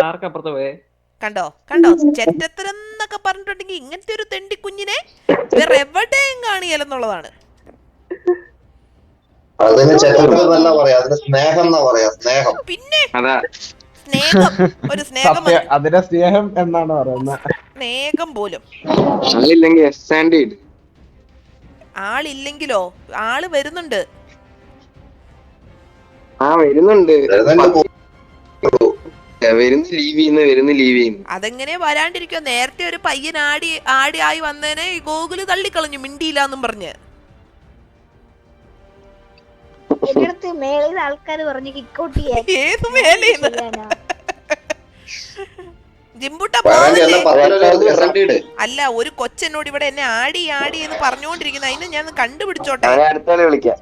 Dark അപ്പുറത്ത് പോയേ. കണ്ടോ? കണ്ടോ? ചെറ്റത്തരെന്നൊക്കെ പറഞ്ഞിട്ടുണ്ടെങ്കിൽ ഇങ്ങനത്തെ ഒരു തെണ്ടി കുഞ്ഞിനെ വേറെ എവിടെയും കാണിയല്ലെന്നുള്ളതാണ്. അതിന് ചെറുതെന്നല്ല പറയാ. അതിന് സ്നേഹം എന്നാ പറയാ? സ്നേഹം. പിന്നെ അതാ. സ്നേഹം. ഒരു സ്നേഹം അതിനെ സ്നേഹം എന്നാണ് പറയുന്നത് സ്നേഹം പോലും. ആളില്ലെങ്കിലോ? ആൾ വരുന്നുണ്ട്. ആ വരുന്നുണ്ട്. വരുന്ന ലീവ് ചെയ്യുന്നു വരുന്ന ലീവ് ചെയ്യുന്നു അതെങ്ങനെ വരാണ്ടിരിക്കോ നേരത്തെ ഒരു പയ്യൻ ആടി ആടി ആയി വന്നേനെ ഈ ഗോകുൽ തള്ളിക്കളഞ്ഞു മിണ്ടിയില്ല എന്നും പറഞ്ഞ്. എന്റെ അടുത്ത് മേളിൽ ആൾക്കാർ പറഞ്ഞു കിക്കൗട്ട് ചെയ്യാൻ ഏത് മേലേന്ന് ജിമ്പുട്ട വരാണ്ടി അല്ല ഒരു കൊച്ചെന്നോട് ഇവിടെ എന്നെ ആടി ആടി എന്ന് പറഞ്ഞുകൊണ്ടിരിക്കുന്ന. അതിന് ഞാൻ കണ്ടുപിടിച്ചോട്ടെ. വിളിക്കാം.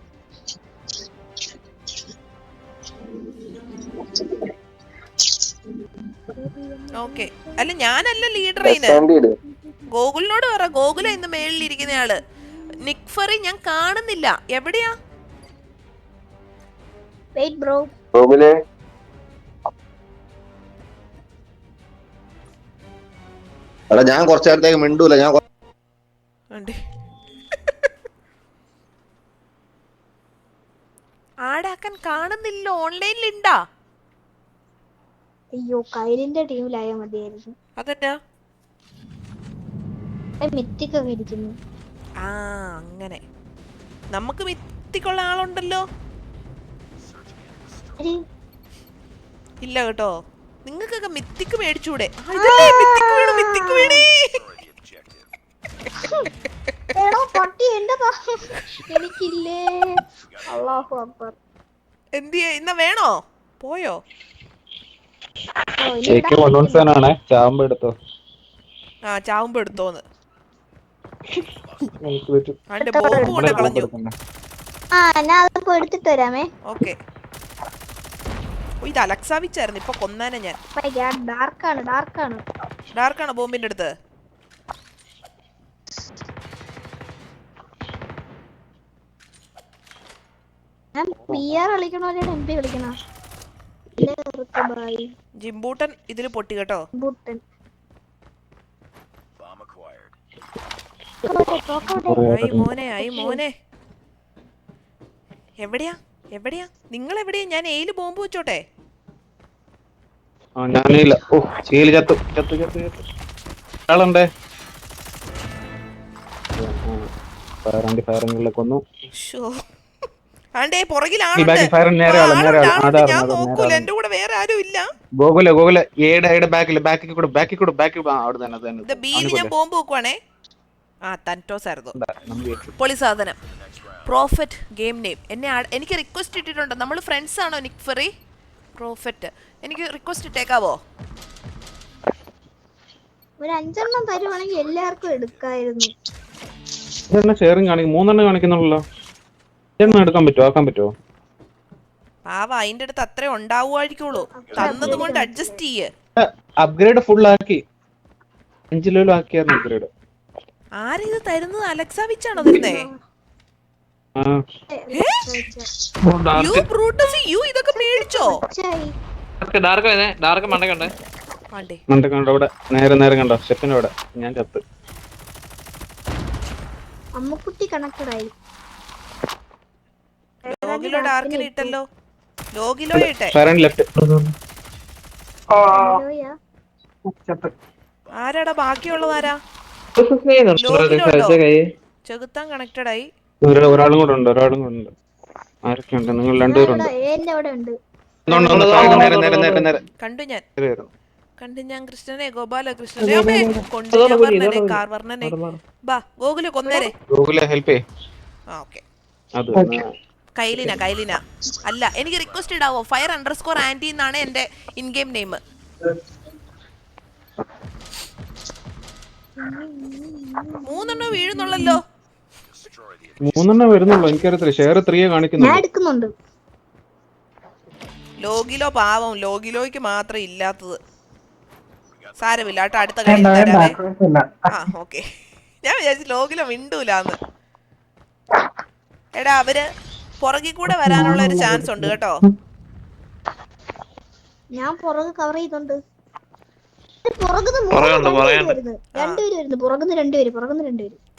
ഓക്കെ. അല്ല ഞാനല്ല ലീഡർ ഇതിന് ഗോകുലിനോട് പറ ഗോകുല ഇന്ന് മേളിൽ ഇരിക്കുന്നയാൾ നിക്ഫറി ഞാൻ കാണുന്നില്ല. എവിടെയാ? വെയിറ്റ് ബ്രോ ഗോകുലേ എടാ ഞാൻ കുറച്ചു നേരത്തേക്ക് മിണ്ടൂല. ഞാൻ. ആടാക്കാൻ കാണുന്നില്ല. ഓൺലൈനിൽ ഉണ്ടാ അയ്യോ കൈലിന്റെ ടീമിലായ മതിയായിരുന്നു. അതെന്നാ? മിത്തിക്കൊക്കെ ഇരിക്കുന്നു. ആ അങ്ങനെ. നമുക്ക് മിത്തിക്കുള്ള ആളുണ്ടല്ലോ. ഇല്ല കേട്ടോ. നിങ്ങൾക്കൊക്കെ മിത്തിക്ക് മേടിച്ചൂടെ? എനിക്കില്ലേ. അള്ളാഹു അക്ബർ. എന്തിയെ ഇന്ന വേണോ? പോയോ? ഓ, വൺ എനിക്ക് കൊണ്ടുവന്നാണേ ചാമ്പ് എടുത്തോ. ആ ചാമ്പ് എടുത്തോന്ന്. അവന്റെ ബോംബ് കൊണ്ട് കളഞ്ഞു. ആ ഞാൻ അതിപ്പോ എടുത്തിട്ട് വരാമേ. ഓക്കെ. ഇത് അലക്സാവിച്ചായിരുന്നു. ഇപ്പൊ കൊന്നാനെ ഞാൻ. ഡാർക്കാണ് ഡാർക്കാണ് ഡാർക്കാണോ ബോംബിന്റെ അടുത്ത്? ഞാൻ പി ആർ കളിക്കണോ എം പി കളിക്കണോ? ജിംബൂട്ടൻ ഇതിൽ പൊട്ടി കേട്ടോ. ആയി മോനെ ആയി മോനെ. എവിടെയാ? എവിടെയാ? നിങ്ങൾ എവിടെയാ ഞാൻ എയിൽ ബോംബ് വെച്ചോട്ടെ. ആ ഞാനില്ല ഓ ചീൽ ചത്തു. ചത്തു ചത്തു ചത്തു. ആളുണ്ടേ? ഫയർ ഫയറിംഗിലെ കൊന്നു ഷോ ആണ്ടേ പുറകിലാണ് ഞാൻ നോക്കൂല. എന്റെ കൂടെ വേറെ ആരും ഇല്ല. ഗോകുല ഗോകുല. ഏടെ ഏടെ ബാക്കിൽ ബാക്കിൽ കൂടെ ബാക്കിൽ കൂടെ ബാക്കിൽ അവിടെ തന്നെ തന്നെ. ബിയിൽ ഞാൻ ബോംബ് വെക്കുവാണേ. ആ തന്റോസ് ആയിരുന്നു. പൊളി സാധനം പ്രോഫറ്റ് ഗെയിം നെയിം എന്നെ എനിക്ക് റിക്വസ്റ്റ് ഇട്ടിട്ടുണ്ട്. നമ്മൾ ഫ്രണ്ട്സ് ആണോ നിക് ഫെറി പ്രോഫറ്റ് എനിക്ക് റിക്വസ്റ്റ് ഇട്ടേക്കാവോ? ഒരു അഞ്ചെണ്ണം തരുവാണെങ്കിൽ എല്ലാവർക്കും എടുക്കായിരുന്നു. ഷെയറിങ് കാണിക്കും മൂന്നെണ്ണം കാണിക്കുന്നുള്ളല്ലോ. എണ്ണം എടുക്കാൻ പറ്റുമോ ആക്കാൻ പറ്റുമോ പാവ അതിന്റെ അടുത്ത് അത്രേ ഉണ്ടാവുമായിരിക്കുള്ളൂ. തന്നത് കൊണ്ട് അഡ്ജസ്റ്റ് ചെയ്യ്. അപ്ഗ്രേഡ് ഫുൾ ആക്കി. അഞ്ച് ലെവലും ആക്കിയായിരുന്നു അപ്ഗ്രേഡ് ആരിത് തരുന്നത്? തരുന്നേ? യു ബ്രൂട്ടസ് യു ഇതൊക്കെ മേടിച്ചോ? ഡാർക്ക് ഡാർക്ക് മണ്ടക്കണ്ടേ കണ്ട അവിടെ. നേരെ നേരെ കണ്ടോ? അവിടെ. ഞാൻ ചത്ത്. അമ്മക്കുട്ടി കണക്റ്റഡ് ആയി. ലോഗിലോ ഡാർക്കിന് ഇട്ടല്ലോ. ലോഗിലോ ഇട്ടെ. ആരാടാ? ബാക്കിയുള്ളതാരാ? ചെകുത്താൻ കണക്റ്റഡ് ആയി. ഒരാ- ഒരാളും കൂടെ ഉണ്ട് ഒരാളും കൂടെ ഉണ്ട്. ആരൊക്കെ ഉണ്ട്? നിങ്ങൾ രണ്ടുപേരുണ്ട് ഇവിടെ എന്റെ അവിടെ ഉണ്ട് ഉണ്ട്, ഉണ്ട്, നേരെ നേരെ നേരെ നേരെ. കണ്ടു ഞാൻ. കണ്ടു ഞാൻ കൃഷ്ണനെ ഗോപാല കൃഷ്ണനെ. കൊണ്ടു ഞാൻ വർണനെ കാർ വർണനെ ബാ ഗോകുല കൊന്നേരെ. ഗൂഗിളെ ഹെൽപ്പ് ചെയ്യേ. ആ ഓക്കെ. അത് കൈലിന കൈലിന. അല്ല എനിക്ക് റിക്വസ്റ്റ് ഇടാവോ? ഫയർ അണ്ടർസ്കോർ ആന്റി എന്നാണ് എന്റെ ഇൻ ഗെയിം നെയിം മൂന്നെണ്ണം വീഴുന്നുള്ളല്ലോ. മൂന്നെണ്ണം വരുന്നുള്ളൂ. എനിക്കറിയത്തില്ല. ഷെയർ ത്രീയെ ഞാൻ കാണിക്കുന്നുള്ളൂ. എടുക്കുന്നുണ്ട്. ലോഗിലോ പാവം ലോഗിലോയ്ക്ക് മാത്രം ഇല്ലാത്തത്. സാരമില്ല കേട്ടോ അടുത്ത കളി തരാവേ. ആ ഓക്കെ ഞാൻ വിചാരിച്ചു ലോഗിലോ മിണ്ടൂലാന്ന്. എടാ അവർ പുറകിൽ കൂടെ വരാനുള്ള ഒരു ചാൻസ് ഉണ്ട് കേട്ടോ. ഞാൻ പുറകെ കവർ ചെയ്തോണ്ട്.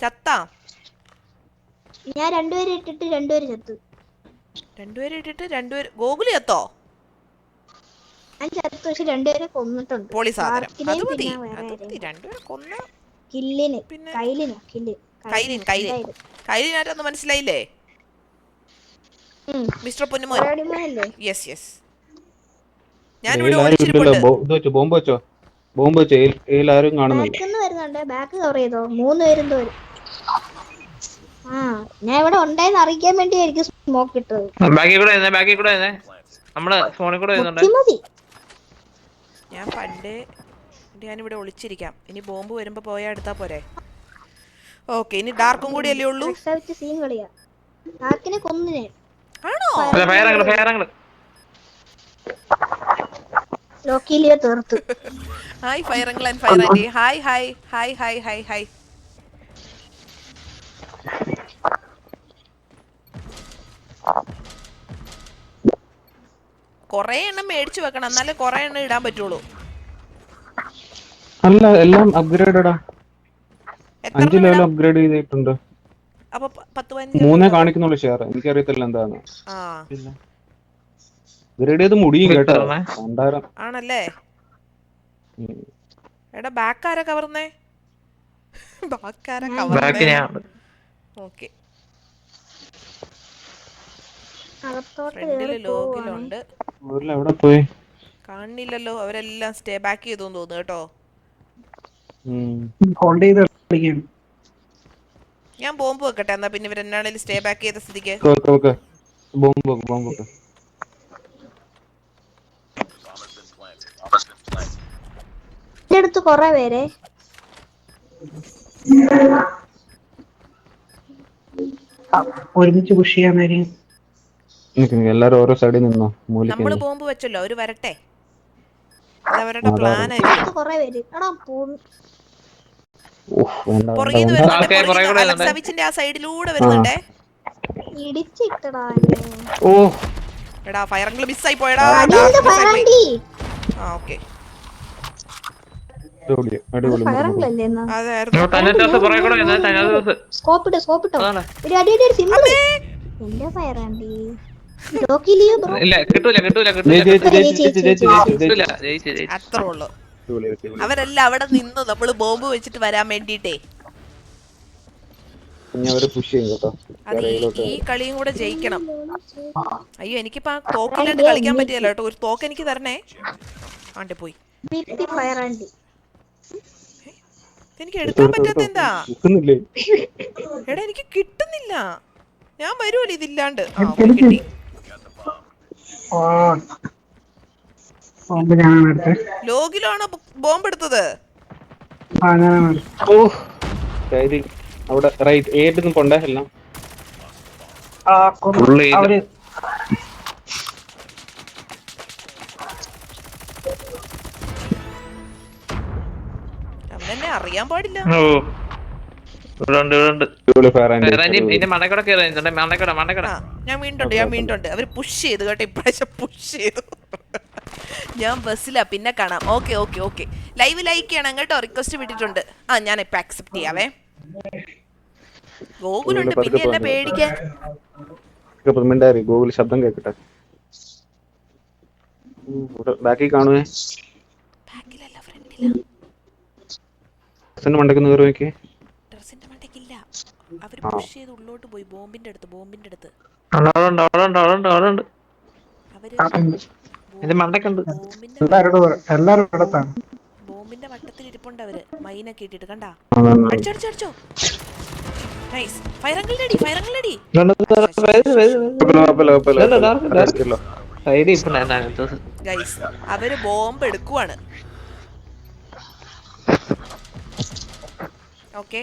ചത്താ? ഞാൻ രണ്ടുപേരെ ഇട്ടിട്ട് രണ്ടുപേര് ചത്തു. രണ്ടുപേരെ ഇട്ടിട്ട് രണ്ടുപേര് ഗോകുലി ചത്തോ? ഞാൻ ചത്തു പക്ഷെ രണ്ടുപേരെ കൊന്നിട്ടുണ്ട്. പോളി സാധനം. അത് മതി. രണ്ടുപേരെ കൊന്ന കില്ലിന് പിന്നെ കയ്യിലിന് കില്ല്. കൈലിൻ കൈലിൻ കൈലിനായിട്ടൊന്ന് മനസ്സിലായില്ലേ? മിസ്റ്റർ പൊന്നുമോൻ. യെസ് യെസ് ഞാൻ ഇവിടെ വെച്ചോ ബോംബ് വെച്ചോ? ബോംബ് വെച്ചോ ആരും കാണുന്നില്ല വരുന്നുണ്ട് ബാക്ക് കവർ ചെയ്തോ? മൂന്ന് പേരും തോരും ആ ഞാൻ ഇവിടെ ഉണ്ടായെന്ന് അറിയിക്കാൻ വേണ്ടിയായിരിക്കും സ്മോക്ക് ഇട്ടത്. കൂടെ കൂടെ ഫോണിൽ കൂടെ ഞാൻ പണ്ടേ ഞാനിവിടെ ഒളിച്ചിരിക്കാം. ഇനി ബോംബ് വരുമ്പോ പോയാ എടുത്താ പോരെ. ഓക്കെ ഇനി ഡാർക്കും കൂടി അല്ലേ ഉള്ളൂ? സീൻ കളിയാ. ഡാർക്കിനെ കൊന്നിനെ ആണോ? ലോക്കിലിയോ തീർത്തു. Hi ഫയറങ്ങൾ and fire Andy hi hi hi hi hi hi. കൊറേ എണ്ണം മേടിച്ചു വെക്കണം. എന്നാലേ കൊറേ എണ്ണം ഇടാൻ പറ്റുള്ളൂ. അല്ല എല്ലാം അപ്ഗ്രേഡഡാ എത്ര അഞ്ച് ലെവൽ അപ്ഗ്രേഡ് ചെയ്തിട്ടുണ്ട്. അപ്പൊ പത്ത് പതിനഞ്ച് മൂന്നേ കാണിക്കുന്നുള്ളു ഷെയർ എനിക്കറിയത്തില്ല എന്താന്ന്. ആ. അപ്ഗ്രേഡ് മുടിയും കേട്ടോ. രണ്ടായിരം. ആണല്ലേ? എടാ ബാക്ക് ആരാ കവർന്നേ? ബാക്ക് ആരാ കവർന്നേ? ഓക്കേ ഫ്രണ്ടിൽ ലോഗിലുണ്ട് എവിടെ പോയി? കാണില്ലല്ലോ. അവരെല്ലാം സ്റ്റേ ബാക്ക് ചെയ്തു തോന്നുന്നു കേട്ടോ. ഹോൾഡ് ചെയ്ത് ഞാൻ ബോംബ് വെക്കട്ടെ എന്നാ പിന്നെ ഇവരെന്നാണേലും സ്റ്റേ ബാക്ക് ചെയ്ത സ്ഥിതിക്ക്. ബോംബ് ബോംബ് എന്റെ അടുത്ത് കൊറേ പേരെ. ആ, ഒരുമിച്ച് പുഷ് ചെയ്യാൻ എല്ലാരും ഓരോ സൈഡിൽ നിന്നോ? നമ്മൾ ബോംബ് വെച്ചല്ലോ അവർ വരട്ടെ. അവരുടെ. പ്ലാൻ ആയിരിക്കും. അടുത്ത് കൊറേ പേര് എടാ പോ- ഉഫ്, വേണ്ട, പുറകിൽ നിന്ന് വേണ്ട, വേണ്ട. വരുന്നുണ്ട് ആ സൈഡിലൂടെ വരുന്നുണ്ടേ. ഓ എടാ ഫയറങ്ങൾ മിസ്സായി പോയടാ. ആ. ഓക്കെ. അത്രേ ഉള്ളു. അവരെല്ലാം അവിടെ നിന്നു നമ്മൾ ബോംബ് വെച്ചിട്ട് വരാൻ വേണ്ടിട്ടേ ഇനി അവർ പുഷ് ചെയ്യും കേട്ടോ. അത് ഈ- കളിയും കൂടെ ജയിക്കണം. അയ്യോ എനിക്കിപ്പോ ആ തോക്കില്ലാണ്ട് കളിക്കാൻ പറ്റിയല്ലോ കേട്ടോ. ഒരു തോക്ക് എനിക്ക് തരണേ. ആണ്ടെ പോയി. എനിക്ക് എടുക്കാൻ പറ്റാത്ത എന്താ? എടാ എനിക്ക് കിട്ടുന്നില്ല. ഞാൻ വരുമല്ലോ ഇതില്ലാണ്ട്. ആ കിട്ടി. ബോംബ് ഞാനാണ് എടുത്തത് ലോകിലാണോ ബോംബ് എടുത്തത് ആ ഞാനാണ് ഓ ശരി. അവിടെ റൈറ്റ് ഏറ്റ് കൊണ്ടേ എല്ലാം? ആ കൊന്നു. Full ചെയ്ത്. അവർ അവനെന്നെ അറിയാൻ പാടില്ല. ഓ ഇവിടെ ഉണ്ട് ഇവിടെ ഉണ്ട്? അടിപൊളി ഫയർ ആൻഡ് ഫയറാന്റി ഇതിന്റെ മണ്ടക്കട കയറി മണ്ടക്കട മണ്ടക്കട ആ ഞാൻ വീണ്ടുണ്ട് ഞാൻ വീണ്ടുണ്ട്. അവർ പുഷ് ചെയ്തു കേട്ടോ ഇപ്രാവശ്യം പുഷ് ചെയ്തു. ഞാൻ ബസ്സിലാ പിന്നെ കാണാം. Okay okay okay live like ചെയ്യണം കേട്ടോ. റിക്വസ്റ്റ് വിട്ടിട്ടുണ്ട്. ആ ഞാൻ ഇപ്പൊ അക്സെപ്റ്റ് ചെയ്യാവേ. ഗോകുലുണ്ട് പിന്നെ എന്നെ പേടിക്കാൻ? മിണ്ടാരി ഗൂഗിൾ ശബ്ദം കേക്കട്ടെ. ബാക്കി കാണുവേ. ബാക്കിലല്ല ഫ്രണ്ടിലാ. ബസ്സിന്റെ മണ്ടയ്ക്ക് കയറി നോക്കി ഡ്രസ്സിന്റെ മണ്ടയ്ക്കില്ല. അവർ പുഷ് ചെയ്ത് ഉള്ളോട്ട് പോയി. ബോംബിന്റെ അടുത്ത് ബോംബിന്റെ അടുത്ത്. അവിടെ ഉണ്ട് ബോംബിന്റെ വട്ടത്തിൽ ഇരിപ്പുണ്ട് അവർ. മൈനൊക്കെ ഇട്ടിട്ട്. കണ്ടാ? അടിച്ചോ അടിച്ചോ നൈസ് ഇപ്പൊ ഗൈസ് അവർ ബോംബ് എടുക്കുവാണ്. ഓക്കെ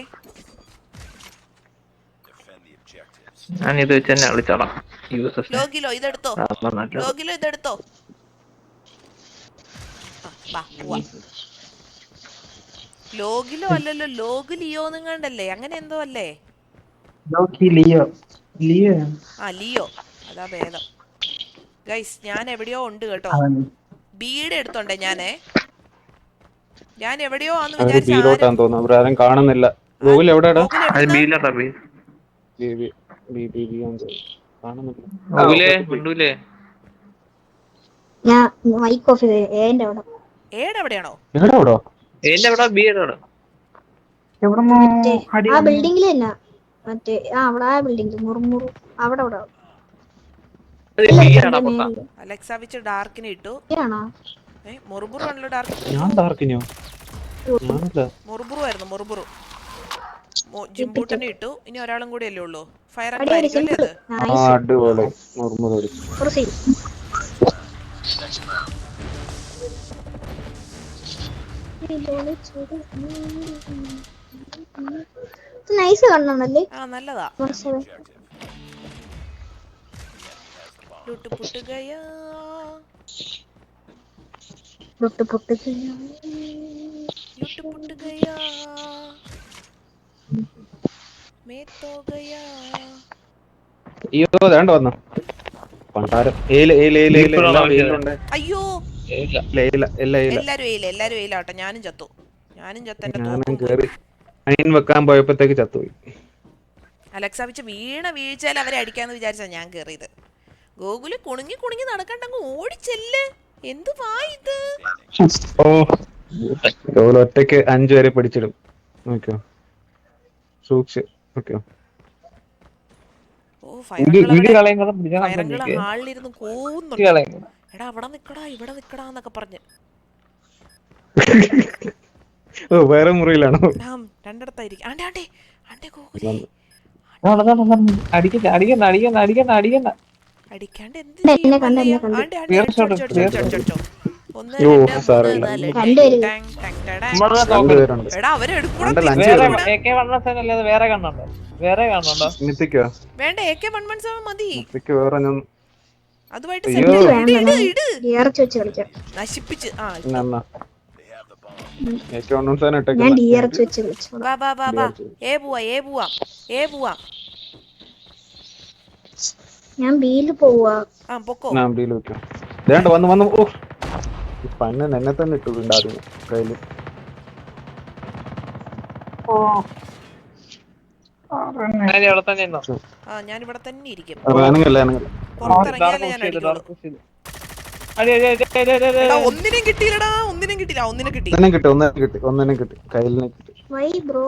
ഞാൻ ഇത് വെച്ച് തന്നെ വിളിച്ചോളാം. ലോഗിലോ ഇതെടുത്തോ? ലോഗിലോ ഇതെടുത്തോ. ലോഗിലോ അല്ലല്ലോ ലോഗ് ലിയോ നിങ്ങണ്ടല്ലേ അങ്ങനെ എന്തോ അല്ലേ? Loki Leo. ലിയോ? ആ ലിയോ. അതാ ഭേദം. ഗൈസ് ഞാൻ എവിടെയോ ഉണ്ട് കേട്ടോ. ബീഡ് എടുത്തോണ്ടേ ഞാനേ. ഞാൻ എവിടെയോ ആന്ന് വിചാരിച്ചു തോന്നുന്നു. കാണുന്നില്ല. ഗൂഗിൾ എവിടെയാടാ ഞാൻ മൈക്ക് ഓഫ് അവിടെ. ഏടെ എവിടെയാണോ എവിടെ എവിടോ എന്റെ അവിടെ ബി എവിടെ ആ ബിൽഡിങ്ങിൽ തന്നെ. മറ്റേ ആ അവിടെ ആ മുറുമുറു. അവിടെ അവിടെ. അലക്സ വെച്ച് ഡാർക്കിന് ഇട്ടു. ആണോ ഏ ഡാർക്ക് ഞാൻ ഡാർക്കിനോ മുറുബുറു ആയിരുന്നു മുറുബുറു മോ- ജിംബൂട്ടനെ ഇട്ടു. ഇനി ഒരാളും കൂടി അല്ലേ ഉള്ളൂ. ഫയർ അടിപൊളി. നൈസ് കണ്ണാണല്ലേ ആ നല്ലതാ. അയ്യോ. എല്ലാരും ഏല എല്ലാരും ഏലാട്ടെ ഞാനും ചത്തു. ഞാനും ചത്ത അയിൻ വെക്കാൻ പോയപ്പോഴത്തേക്ക് ചത്തുപോയി. അലക്സ വെച്ച് വീണ വീഴ്ചയിൽ അവരെ അടിക്കാന്ന് വിചാരിച്ചാ ഞാൻ കേറിയത്. ഗോകുൽ കുണുങ്ങി കുണുങ്ങി നടക്കണ്ടങ്ങ് ഓടിച്ചെല്ല്. എന്ത് വാ ഇത് ഓ ഓൾ ഒറ്റയ്ക്ക് അഞ്ചു വരെ പിടിച്ചിടും. ഓക്കെ. സൂക്ഷിച്ച്. ഓക്കെ. ഓ ഫയറങ്ങളെ ഹാളിലിരുന്ന് കൂവുന്നുണ്ട്. എടാ അവിടെ നിക്കടാ ഇവിടെ നിക്കടാ എന്നൊക്കെ പറഞ്ഞ്. ഓ വേറെ മുറിയിലാണോ? രണ്ടിടത്തായിരിക്കും. ആണ്ടേ ആണ്ടേ ഗോകുലേ. അടിക്കണ്ട അടിക്കണ്ട അടിക്കണ്ട അടിക്കണ്ട അടിക്കണ്ട. അടിക്കാണ്ട് എന്ത് വേറെ പേരുണ്ട്. എ കെ വണ്ണ അല്ലാതെ വേറെ കണ്ണുണ്ടോ കാണുന്നുണ്ടോ? വേണ്ട A K one one seven മതി വേറെ ഞാൻ അതുമായിട്ട് നശിപ്പിച്ച്. ആ ഞാൻ ഇട്ടേക്കുന്ന ഡിയർച്ച് വാ വാ വാ വാ. ഏ പോവാ ഏ പോവാം ഏ പോവാം. ഞാൻ ബിയിൽ പോവാ. ആ പൊക്കോ. ഞാൻ അമ്പിയിൽ വെക്കാം. വേണ്ട വന്ന് വന്ന്. ഓ. ഈ പന്നൻ എന്നെ തന്നെ ഇട്ടു ആദ്യം കയ്യിൽ. ഞാൻ അവിടെ തന്നെ ഇരുന്നോ? ആ ഞാൻ ഇവിടെ തന്നെ ഇരിക്കും. പുറത്തിറങ്ങിയാലേ ഞാൻ അടിക്കുള്ളൂ അടി അടി അടി അടി അടി അടി ഒന്നിനും കിട്ടിയില്ലടാ ഒന്നിനും കിട്ടിയില്ല ഒന്നിനും കിട്ടി. ഒന്നിനും കിട്ടി ഒന്നിനും കിട്ടി ഒന്നിനും കിട്ടി കയ്യിലിനെ കിട്ടി. Why bro.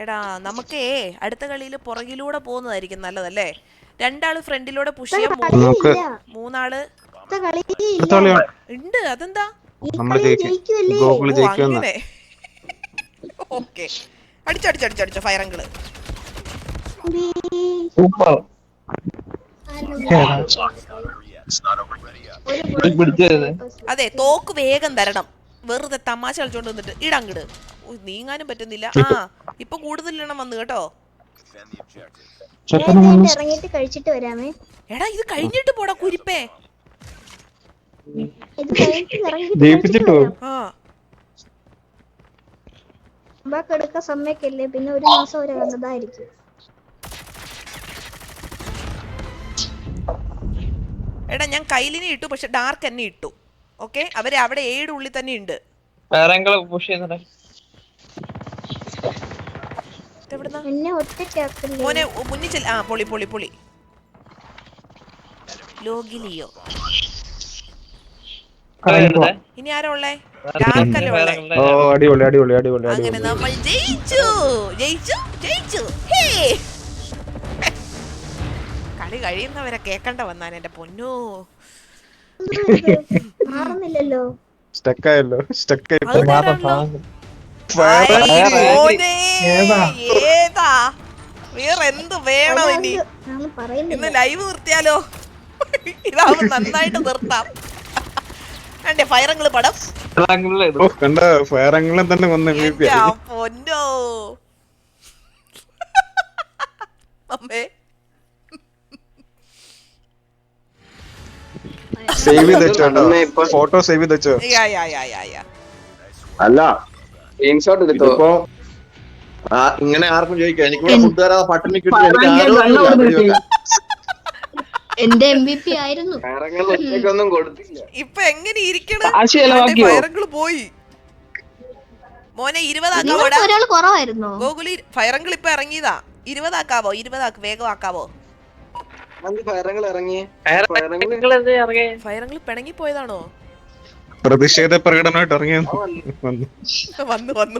എടാ നമുക്കേ അടുത്ത കളിയിൽ പുറകിലൂടെ പോകുന്നതായിരിക്കും നല്ലതല്ലേ? രണ്ടാൾ ഫ്രണ്ടിലൂടെ പുഷ് ചെയ്യാൻ മൂന്നാൾ. ഉണ്ട് അതെന്താ? ഈ നമ്മൾ അടിച്ചു അടിച്ചു അടിച്ചു ഫയർ സൂപ്പർ അതെ തോക്ക് വേഗം തരണം വെറുതെ തമാശ കളിച്ചോണ്ട് വന്നിട്ട് ഇടങ്ങട് നീങ്ങാനും പറ്റുന്നില്ല. ആ ഇപ്പൊ കൂടുതൽ എണ്ണം വന്നു കേട്ടോ. കഴിച്ചിട്ട് വരാമേ എടാ ഇത് കഴിഞ്ഞിട്ട് പോടാ കുരിപ്പേ. ഇത് കഴിഞ്ഞിട്ട് ഇറങ്ങിട്ട് ആ. ബാക്ക് എടുക്കാൻ സമ്മതിക്കല്ലേ? പിന്നെ ഒരു മാസം വരെ വന്നതായിരിക്കും. എടാ ഞാൻ കയ്യിലിനെ ഇട്ടു പക്ഷെ ഡാർക്ക് എന്നെ ഇട്ടു. ഓക്കെ? അവർ അവിടെ ഏഴ് ഉള്ളിൽ തന്നെ ഉണ്ട്. മോനെ ഒ- മുന്നിൽ ചെല്ല. ആ പൊളി പൊളി പൊളി. ലോഗിലിയോ ഇനി ആരാ ഉള്ളേ? ഓ അടിപൊളി അടിപൊളി അടിപൊളി അങ്ങനെ നമ്മൾ ജയിച്ചു. ജയിച്ചു ജയിച്ചു. ഹേ. കളി കഴിയുന്നവരെ കേക്കണ്ട വന്നാൻ എന്റെ പൊന്നു. മാറുന്നില്ലല്ലോ. സ്റ്റക്കായല്ലോ സ്റ്റക്കായി ഏതാ? വേറെ എന്ത് വേണം ഇനി? ഞാൻ ഇന്ന് ലൈവ് നിർത്തിയാലോ? ഇതാവും നന്നായിട്ട് നിർത്താം. പടം? കണ്ട? ഫയറങ്ങളും തന്നെ വന്ന്. പൊന്നോ. അമ്മേ. സേവ് ചെയ്ത് വെച്ചോ ഇപ്പൊ- ഫോട്ടോ സേവ് ചെയ്ത് വെച്ചോ. അല്ല സ്ക്രീൻഷോട്ട് എടുത്തോ? ഇങ്ങനെ ആർക്കും ചോദിക്കാം? എനിക്ക് ഫുഡ് തരാതെ പട്ടിണി കിട്ടി എന്റെ എം ബി പി ആയിരുന്നു. ഇപ്പൊ എങ്ങനെ ഇരിക്കണം? ഫയറങ്കിൾ പോയി. മോനെ ഇരുപതാക്കാവോ ഗോകുലി ഫയറങ്കിൾ ഇപ്പൊ ഇറങ്ങിയതാ. ഇരുപതാക്കാവോ? ഇരുപതാക്ക് വേഗം ആക്കാവോ? ഫയറങ്കിൾ പിണങ്ങി പോയതാണോ? പ്രതിഷേധ പ്രകടനമായിട്ട് ഇറങ്ങി വന്നു. വന്നു.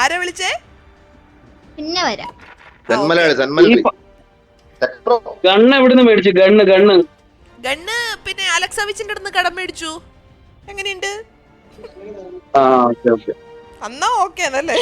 ആരെ വിളിച്ചേ? പിന്നെ വരാം. ഗണ്ണ് എവിടുന്ന് മേടിച്ചു? Gun gun. ഗണ്ണ് പിന്നെ അലക്സാവിച്ചിന്റെ അടുത്ത് കടം മേടിച്ചു. എങ്ങനെയുണ്ട്? ആ ഓക്കെ ഓക്കെ. അന്നാ ഓക്കെ ആണല്ലേ